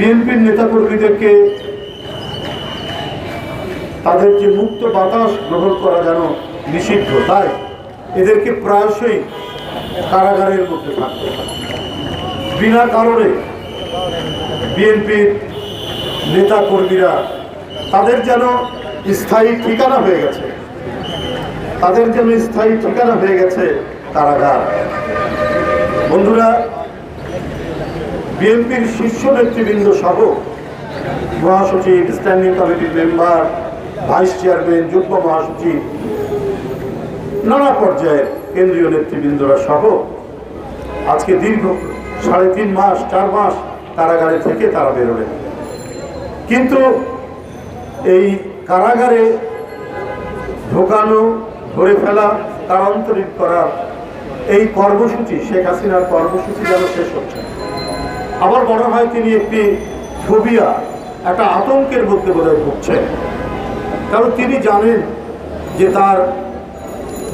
বিএনপির নেতাকর্মীদেরকে তাদের যে মুক্ত বাতাস গ্রহণ করা যেন নিষিদ্ধ, তাই এদেরকে প্রায়শই কারাগারের মধ্যে থাকতে বিনা কারণে বিএনপির নেতা কর্মীরা তাদের যেন স্থায়ী ঠিকানা হয়ে গেছে, তাদের যেন স্থায়ী ঠিকানা হয়ে গেছে কারাগার। বন্ধুরা বিএনপির শীর্ষ নেতৃবৃন্দ সহ মহাসচিব, স্ট্যান্ডিং কমিটির মেম্বার, ভাইস চেয়ারম্যান, যুগ্ম মহাসচিব, নানা পর্যায়ের কেন্দ্রীয় নেতৃবৃন্দরা সহ আজকে দীর্ঘ সাড়ে তিন মাস, চার মাস কারাগারে থেকে তারা বেরোলেন কিন্তু এই কারাগারে ঢোকানো, ধরে ফেলা কারান্তরিত করার এই কর্মসূচি, শেখ হাসিনার কর্মসূচি যেন শেষ হচ্ছে। আমার মনে হয় তিনি একটি ফোবিয়া, একটা আতঙ্কের মধ্যে বোধহয় ভুগছেন। কারণ তিনি জানেন যে তার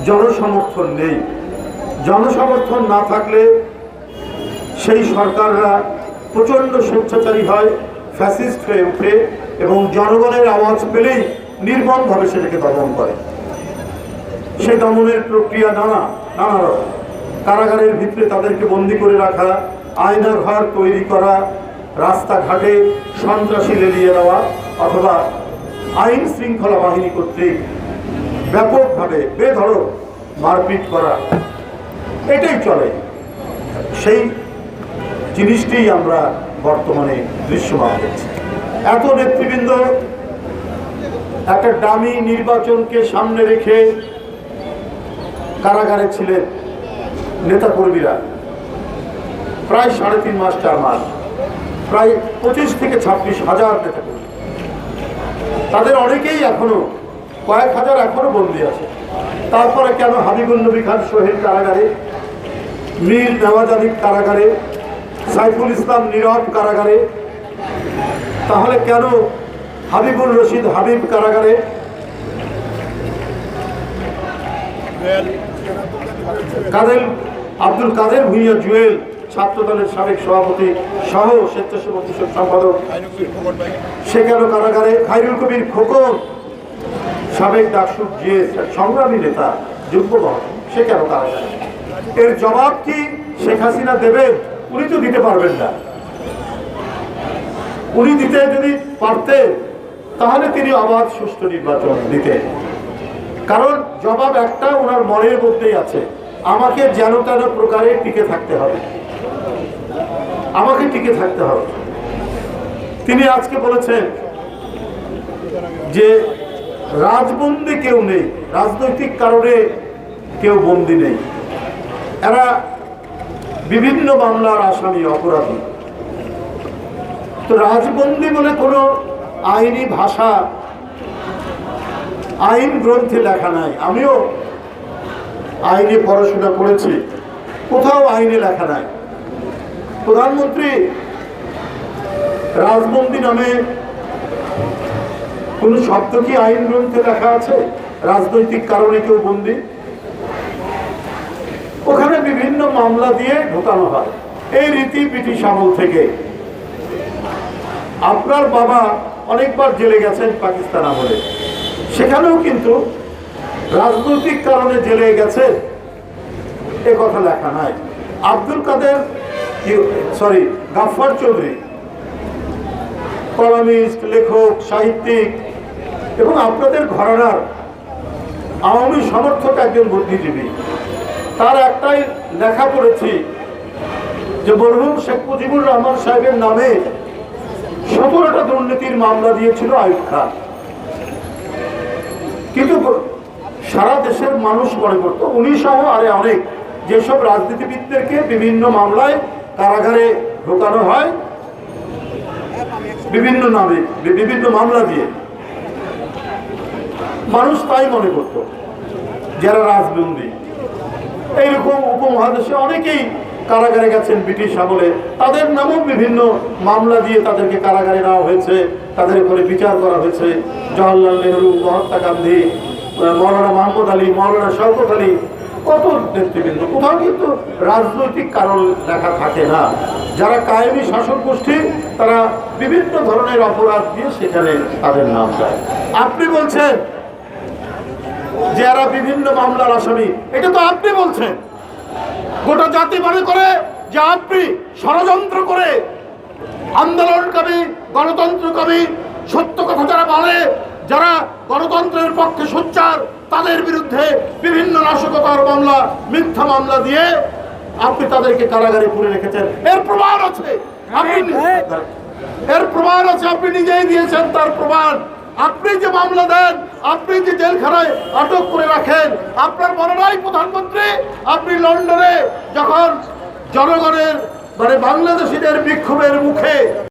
জনসমর্থন নেই। জনসমর্থন না থাকলে সেই সরকাররা প্রচণ্ড স্বেচ্ছাচারী হয়, ফ্যাসিস্ট হয়ে ওঠে এবং জনগণের আওয়াজ পেলেই নির্মমভাবে সেটাকে দমন করে। সে দমনের প্রক্রিয়া নানা নানা রকম। কারাগারের ভিতরে তাদেরকে বন্দি করে রাখা আয়না ঘর তৈরি করা, রাস্তাঘাটে সন্ত্রাসী লেলিয়ে দেওয়া অথবা আইন শৃঙ্খলা বাহিনী কর্তৃক ব্যাপকভাবে বেধড়ক মারপিট করা, এটাই চলে। সেই জিনিসটি আমরা বর্তমানে দৃশ্যমান দেখছি। এত নেতৃবৃন্দ একটা দামি নির্বাচনকে সামনে রেখে কারাগারে ছিলেন নেতাকর্মীরা। প্রায় সাড়ে তিন মাস, চার মাস, প্রায় পঁচিশ থেকে ছাব্বিশ হাজার নেতাকর্মী তাদের অনেকেই এখনও, কয়েক হাজার এখনও বন্দী আছে। তারপরে কেন হাবিবুল নবী খান সোহেল কারাগারে মীর নওয়াজ আলী কারাগারে, সাইফুল ইসলাম নীরব কারাগারে, তাহলে কেন হাবিবুল রশিদ হাবিব কারাগারে? কাদের আব্দুল কাদের ভুইয়া জুয়েল ছাত্র দলের সাবেক সভাপতি সহ স্বেচ্ছাসেবক কৃষক সম্পাদক সে কেন কারাগারে খাইরুল কবির খোকন, সাবেক ডাকসুক জিএস সংগ্রামী নেতা যুগ্ম সে কেন কারাগারে? এর জবাব কি শেখ হাসিনা দেবেন? উনি তো দিতে পারবেন না। উনি দিতে যদি পারতেন, তাহলে তিনি অবাধ সুষ্ঠু নির্বাচন দিতেন। কারণ জবাব একটা ওনার মনের মধ্যেই আছে। আমাকে যেন তেন প্রকারে টিকে থাকতে হবে। আমাকে টিকে থাকতে হবে। তিনি আজকে বলেছেন যে রাজবন্দি কেউ নেই, রাজনৈতিক কারণে কেউ বন্দি নেই। এরা বিভিন্ন মামলার আসামি, অপরাধী। তো রাজবন্দি বলে কোনো আইনি ভাষা, আইন গ্রন্থে লেখা নাই। আমিও আইনে পড়াশোনা করেছি, কোথাও আইনে লেখা নাই। প্রধানমন্ত্রী রাজবন্দি নামে কোন শব্দ কি আইন গ্রন্থে লেখা আছে? রাজনৈতিক কারণে কেউ বন্দি? ওখানে বিভিন্ন মামলা দিয়ে ঢোকানো হয়। এই রীতি ব্রিটিশ আমল থেকে। আপনার বাবা অনেকবার জেলে গেছেন পাকিস্তান আমলে। সেখানেও কিন্তু রাজনৈতিক কারণে জেলে গেছে এ কথা লেখা নাই। আব্দুল কাদের সরি, গাফফার চৌধুরী। কলামিস্ট, লেখক, সাহিত্যিক এবং আপনাদের ঘরানার আওয়ামী সমর্থক একজন বুদ্ধিজীবী। তার একটাই লেখা পড়েছি যে মরহুম শেখ মুজিবুর রহমান সাহেবের নামে সতেরোটা দুর্নীতির মামলা দিয়েছিল আয়ুব খান। কিন্তু সারা দেশের মানুষ মনে করতো উনি সহ আরে অনেক যেসব রাজনীতিবিদদেরকে বিভিন্ন মামলায় কারাগারে ঢোকানো হয়। বিভিন্ন নামে, বিভিন্ন মামলা দিয়ে। মানুষ তাই মনে করত, যারা রাজবন্দি। এইরকম উপমহাদেশে অনেকেই কারাগারে গেছেন ব্রিটিশ আমলে। তাদের নামেও বিভিন্ন মামলা দিয়ে তাদেরকে কারাগারে নেওয়া হয়েছে। তাদের উপরে বিচার করা হয়েছে। জওয়াহরলাল নেহরু, মহাত্মা গান্ধী মৌলানা মাহমুদ আলী, মৌলানা শওকত আলী কত নেতৃবৃন্দ? কোথাও কিন্তু রাজনৈতিক কারণ লেখা থাকে না। যারা কায়েমি শাসক গোষ্ঠী, তারা বিভিন্ন ধরনের অপরাধ দিয়ে সেখানে তাদের নাম দেয়। আপনি বলছেন যে এরা বিভিন্ন মামলার আসামি। এটা তো আপনি বলছেন। গোটা জাতি মনে করে যে আপনি ষড়যন্ত্র করে আন্দোলনকামী, গণতন্ত্রকামী, সত্য কথা যারা বলে, যারা গণতন্ত্রের পক্ষে সোচ্চার তাদের বিরুদ্ধে বিভিন্ন নাশকতার মামলা মিথ্যা মামলা দিয়ে আপনি তাদেরকে কারাগারে পুরে রেখেছেন। এর প্রমাণ আছে। আপনি এর প্রমাণ আছে আপনি নিজেই দিয়েছেন তার প্রমাণ। আপনি যে মামলা দেন আপনি যে জেলখানায় আটক করে রাখেন আপনার মনে নয় প্রধানমন্ত্রী আপনি লন্ডনে যখন জনগণের মানে বাংলাদেশিদের বিক্ষোভের মুখে